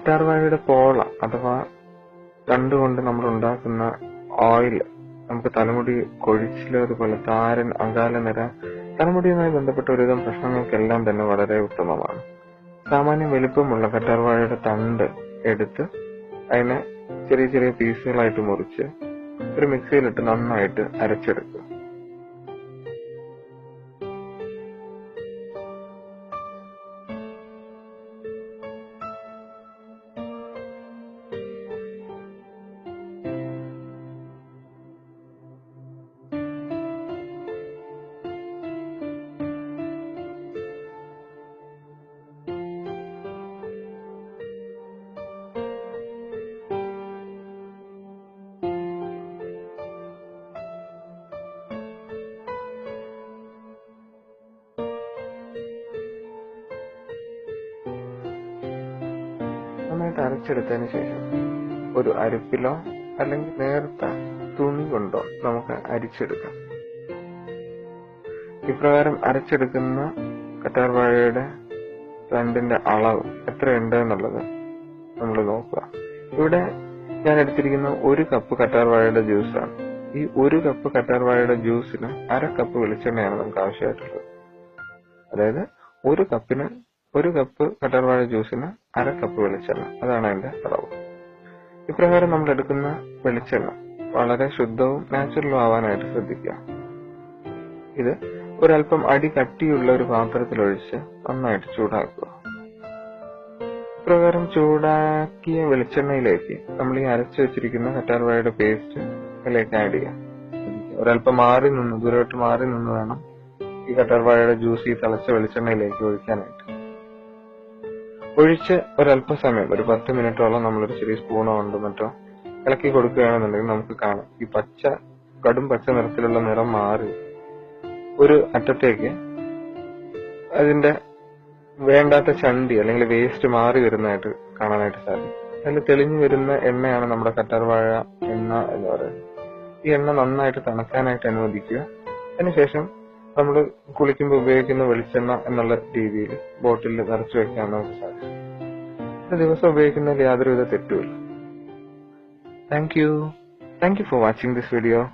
കറ്റാർവാഴയുടെ പോള അഥവാ തണ്ടുകൊണ്ട് നമ്മൾ ഉണ്ടാക്കുന്ന ഓയിൽ നമുക്ക് തലമുടി കൊഴിച്ചിൽ അതുപോലെ താരൻ അകാല നിര തലമുടിയുമായി ബന്ധപ്പെട്ട ഒരുവിധം പ്രശ്നങ്ങൾക്കെല്ലാം തന്നെ വളരെ ഉത്തമമാണ്. സാമാന്യം വലിപ്പമുള്ള കറ്റാർവാഴയുടെ തണ്ട് എടുത്ത് അതിനെ ചെറിയ ചെറിയ പീസുകളായിട്ട് മുറിച്ച് ഒരു മിക്സിയിലിട്ട് നന്നായിട്ട് അരച്ചെടുക്കുക നന്നായിട്ട് അരച്ചെടുത്തതിന് ശേഷം ഒരു അരിപ്പിലോ അല്ലെങ്കിൽ നേർത്ത തുണി കൊണ്ടോ നമുക്ക് അരിച്ചെടുക്കാം. ഇപ്രകാരം അരച്ചെടുക്കുന്ന കറ്റാർവാഴയുടെ തണ്ടിന്റെ അളവ് എത്രയുണ്ട് എന്നുള്ളത് നമ്മൾ നോക്കുക. ഇവിടെ ഞാൻ എടുത്തിരിക്കുന്ന ഒരു കപ്പ് കറ്റാർവാഴയുടെ ജ്യൂസാണ് ഈ ഒരു കപ്പ് കറ്റാർവാഴയുടെ ജ്യൂസിന് അര കപ്പ് വെളിച്ചെണ്ണയാണ് നമുക്ക് ആവശ്യമായിട്ടുള്ളത്. അതായത് ഒരു കപ്പിന് ഒരു കപ്പ് കറ്റാർവാഴ ജ്യൂസിന് അര കപ്പ് വെളിച്ചെണ്ണ. അതാണ് അതിന്റെ അളവ്. ഇപ്രകാരം നമ്മൾ എടുക്കുന്ന വെളിച്ചെണ്ണ വളരെ ശുദ്ധവും നാച്ചുറലും ആവാനായിട്ട് ശ്രദ്ധിക്കുക. ഇത് ഒരല്പം അടി കട്ടിയുള്ള ഒരു പാത്രത്തിൽ ഒഴിച്ച് നന്നായിട്ട് ചൂടാക്കുക. ഇപ്രകാരം ചൂടാക്കിയ വെളിച്ചെണ്ണയിലേക്ക് നമ്മൾ ഈ അരച്ചു വെച്ചിരിക്കുന്ന കറ്റാർവാഴയുടെ പേസ്റ്റ് അതിലേക്ക് ആഡ് ചെയ്യാം ഒരല്പം മാറി നിന്ന് ദൂരോട്ട് മാറി നിന്ന് വേണം ഈ കറ്റാർവാഴയുടെ ജ്യൂസ് ഈ തിളച്ച വെളിച്ചെണ്ണയിലേക്ക് ഒഴിക്കാനായിട്ട്. ഒഴിച്ച് ഒരല്പസമയം ഒരു പത്ത് മിനിറ്റോളം നമ്മളൊരു ചെറിയ സ്പൂണോ കൊണ്ട് മറ്റോ ഇളക്കി കൊടുക്കുകയാണെന്നുണ്ടെങ്കിൽ നമുക്ക് കാണാം. ഈ പച്ച കടും പച്ച നിറത്തിലുള്ള നിറം മാറി ഒരു അറ്റത്തേക്ക് അതിന്റെ വേണ്ടാത്ത ചണ്ടി അല്ലെങ്കിൽ വേസ്റ്റ് മാറി വരുന്നതായിട്ട് കാണാനായിട്ട് സാധിക്കും. അതിൽ തെളിഞ്ഞു വരുന്ന എണ്ണയാണ് നമ്മുടെ കറ്റാർവാഴ എണ്ണ എന്ന് പറയുന്നത്. ഈ എണ്ണ നന്നായിട്ട് തണുക്കാനായിട്ട് അനുവദിക്കുക. അതിനുശേഷം നമ്മൾ കുളിക്കുമ്പോൾ ഉപയോഗിക്കുന്ന വെളിച്ചെണ്ണ എന്നുള്ള രീതിയിൽ ബോട്ടിലിൽ നിറച്ചു വെക്കാൻ നമുക്ക് സാധിക്കും. ദിവസം ഉപയോഗിക്കുന്നതിൽ യാതൊരുവിധ തെറ്റുമില്ല. Thank you thank you for watching this video